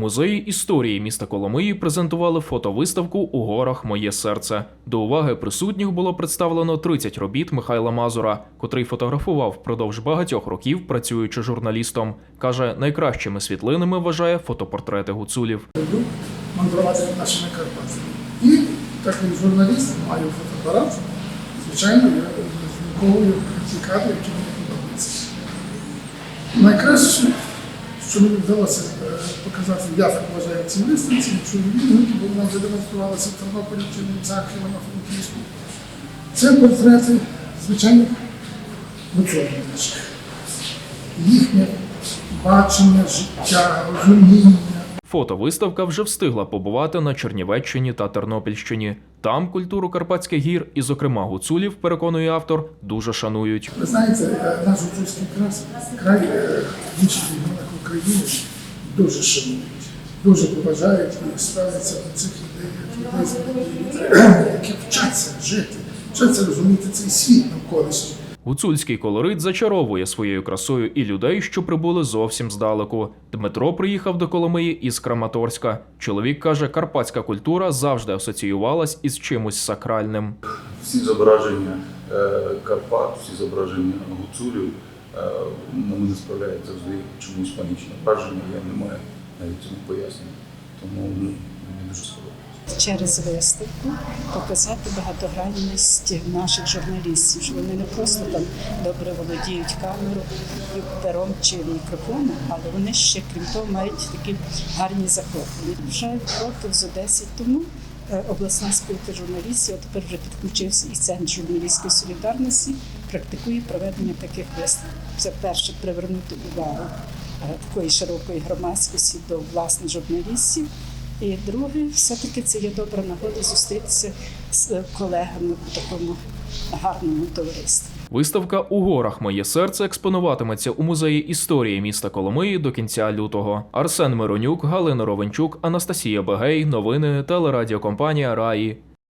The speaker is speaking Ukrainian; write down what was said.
музеї історії міста Коломиї презентували фотовиставку у горах Моє серце. До уваги присутніх було представлено 30 робіт Михайла Мазура, котрий фотографував впродовж багатьох років, працюючи журналістом. каже, найкращими світлинами вважає фотопортрети гуцулів. люблю мандрувати нашими Карпатами. І так як журналіст маю фотоапарат, звичайно, я зніковую ті кадри, які мені подобаються. Найкраще, що мені вдалося показати, я так вважаю, в цій виставці, чоловік, бо вона вже демонструвалася в Тернополі чи в Німцях, Івано-Франківську. Це портрети звичайних гуцулів наших. Їхнє бачення життя, розуміння. Фотовиставка вже встигла побувати на Чернівеччині та Тернопільщині. Там культуру Карпатських гір, і, зокрема, гуцулів, переконує автор, дуже шанують. Ви знаєте, е, наш гуцульський крас, край е, в інших України дуже шанують, дуже поважають і ставляться до цих людей, як людей, з людей, які вчаться жити, вчаться розуміти цей світ навколишній. Гуцульський колорит зачаровує своєю красою і людей, що прибули зовсім здалеку. Дмитро приїхав до Коломиї із Краматорська. Чоловік каже, карпатська культура завжди асоціювалась із чимось сакральним. всі зображення е, Карпат, всі зображення гуцулів е, на мене справляють завжди чомусь панічне враження, я не маю навіть цьому пояснення. Тому ну, мені дуже сподобалося. через виставку показати багатогранність наших журналістів, що вони не просто там добре володіють камерою, пером чи мікрофоном, але вони ще крім того мають такі гарні захоплення. Вже років за 10 тому обласна спілка журналістів, а тепер вже підключився і центр журналістської солідарності, практикує проведення таких виставок. Це перше привернути увагу е, такої широкої громадськості до власних журналістів. І друге, все-таки це є добра нагода зустрітися з колегами у такому гарному товаристві. Виставка у горах Моє серце експонуватиметься у музеї історії міста Коломиї до кінця лютого. Арсен Миронюк, Галина Ровенчук, Анастасія Бегей. Новини телерадіокомпанія Раї.